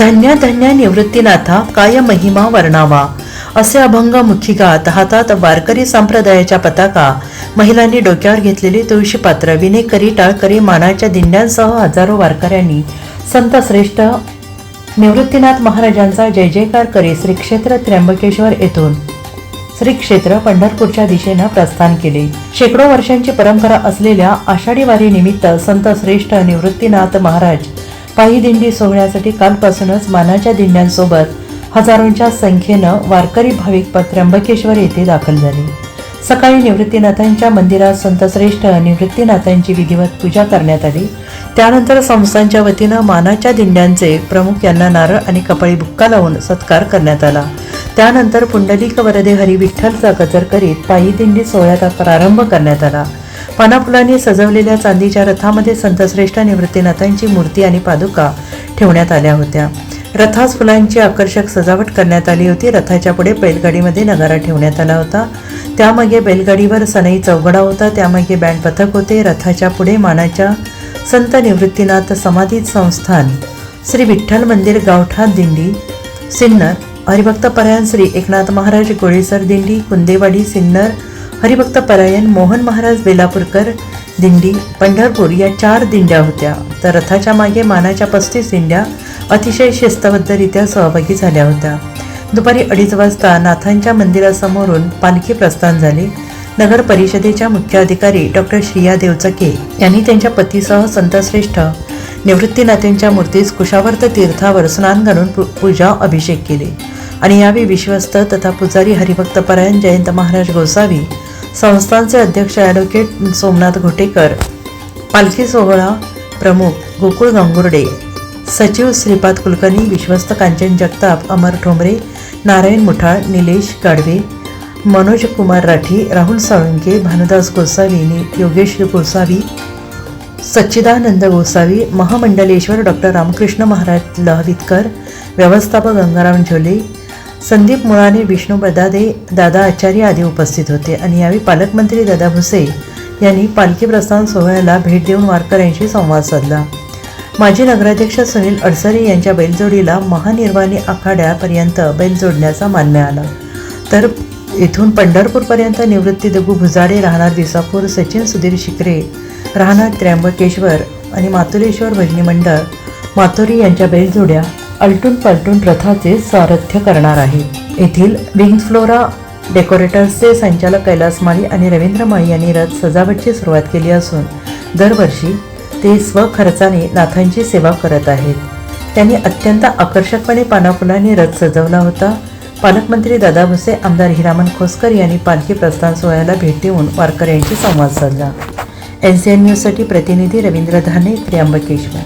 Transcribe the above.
धन्य धन्य निवृत्तीनाथा काय महिमा वर्णावा. असे अभंग मुखी गात हातात वारकरी संप्रदायाच्या पताका महिलांनी डोक्यावर घेतलेली तुळशी पात्र विनेकरी टाळकरी मानाच्या दिंड्यांसह हजारो वारकऱ्यांनी संत श्रेष्ठ निवृत्तीनाथ महाराजांचा जय जयकार करी श्री क्षेत्र त्र्यंबकेश्वर येथून श्री क्षेत्र पंढरपूरच्या दिशेनं प्रस्थान केले. शेकडो वर्षांची परंपरा असलेल्या आषाढी वारीनिमित्त संत श्रेष्ठ निवृत्तीनाथ महाराज पायी दिंडी सोहळ्यासाठी कालपासूनच मानाच्या दिंड्यांसोबत हजारोंच्या संख्येनं वारकरी भाविक त्र्यंबकेश्वर येथे दाखल झाले. सकाळी निवृत्तीनाथांच्या मंदिरात संतश्रेष्ठ निवृत्तीनाथांची विधिवत पूजा करण्यात आली. त्यानंतर संस्थांच्या वतीनं मानाच्या दिंड्यांचे प्रमुख यांना नारळ आणि कपाळी बुक्का लावून सत्कार करण्यात आला. त्यानंतर पुंडलिक वरदे हरी विठ्ठलचा गजर करीत पायी दिंडी सोहळ्याचा प्रारंभ करण्यात आला. पानाफुलांनी सजवलेल्या चांदीच्या रथामध्ये संतश्रेष्ठ निवृत्तीनाथांची मूर्ती आणि पादुका ठेवण्यात आल्या होत्या. रथास फुलांची आकर्षक सजावट करण्यात आली होती. रथाच्या पुढे बैलगाडीमध्ये नगारा ठेवण्यात आला होता. त्यामागे बैलगाडीवर सनई चौघडा होता. त्यामागे बँड पथक होते. रथाच्या पुढे मानाच्या संत निवृत्तीनाथ समाधी संस्थान श्री विठ्ठल मंदिर गावठाण दिंडी सिन्नर. हरिभक्त परायण श्री एकनाथ महाराज गोळेसर दिंडी कुंदेवाडी सिन्नर. हरिभक्त परायण मोहन महाराज बेलापूरकर दिंडी पंढरपूर या चार दिंड्या होत्या. तर रथाच्या मागे मानाच्या पस्तीस दिंड्या अतिशय शिस्तबद्धरित्या सहभागी झाल्या होत्या. दुपारी अडीच वाजता नाथांच्या मंदिरासमोरून पालखी प्रस्थान झाले. नगर परिषदेच्या मुख्य अधिकारी डॉक्टर श्रिया देवचके यांनी त्यांच्या पतीसह संतश्रेष्ठ निवृत्तीनाथांच्या मूर्तीस कुशावर्त तीर्थावर स्नान घालून पूजा अभिषेक केले. आणि यावेळी विश्वस्त तथा पुजारी हरिभक्त परायण जयंत महाराज गोसावी संस्थांचे अध्यक्ष ॲडव्होकेट सोमनाथ घोटेकर पालखी सोहळा प्रमुख गोकुळ गांगुर्डे सचिव श्रीपाद कुलकर्णी विश्वस्त कांचन जगताप अमर ठोंबरे नारायण मुठाळ निलेश गाडवे मनोज कुमार राठी राहुल साळुंके भानुदास गोसावी योगेश गोसावी सच्चिदानंद गोसावी महामंडलेश्वर डॉक्टर रामकृष्ण महाराज लहवितकर व्यवस्थापक गंगाराम झोले संदीप मुळाने विष्णू बदादे दादा आचार्य आदी उपस्थित होते आणि यावेळी पालकमंत्री दादा भुसे यांनी पालखी प्रस्थान सोहळ्याला भेट देऊन वारकऱ्यांशी संवाद साधला. माजी नगराध्यक्ष सुनील अडसरे यांच्या बैलजोडीला महानिर्वाणी आखाड्यापर्यंत बैल जोडण्याचा मान्य आला तर येथून पंढरपूरपर्यंत निवृत्ती दगू भुजाडे राहणार विसापूर सचिन सुधीर शिकरे राहणार त्र्यंबकेश्वर आणि मातुरेश्वर भजनी मंडळ माथुरी यांच्या बैलजोड्या अलटून पलटून रथाचे सारथ्य करणार आहेत येथील विंग फ्लोरा डेकोरेटर्सचे संचालक कैलास माळी आणि रवींद्र माळी यांनी रथ सजावटची सुरुवात केली असून दरवर्षी ते स्वखर्चाने नाथांची सेवा करत आहेत. त्यांनी अत्यंत आकर्षकपणे पानाफुलांनी रथ सजवला होता. पालकमंत्री दादा भुसे आमदार हिरामन खोसकर यांनी पालखी प्रस्थान सोहळ्याला भेट देऊन वारकऱ्यांशी संवाद साधला. एन सी एन न्यूजसाठी प्रतिनिधी रवींद्र धाने त्र्यंबकेश्वर.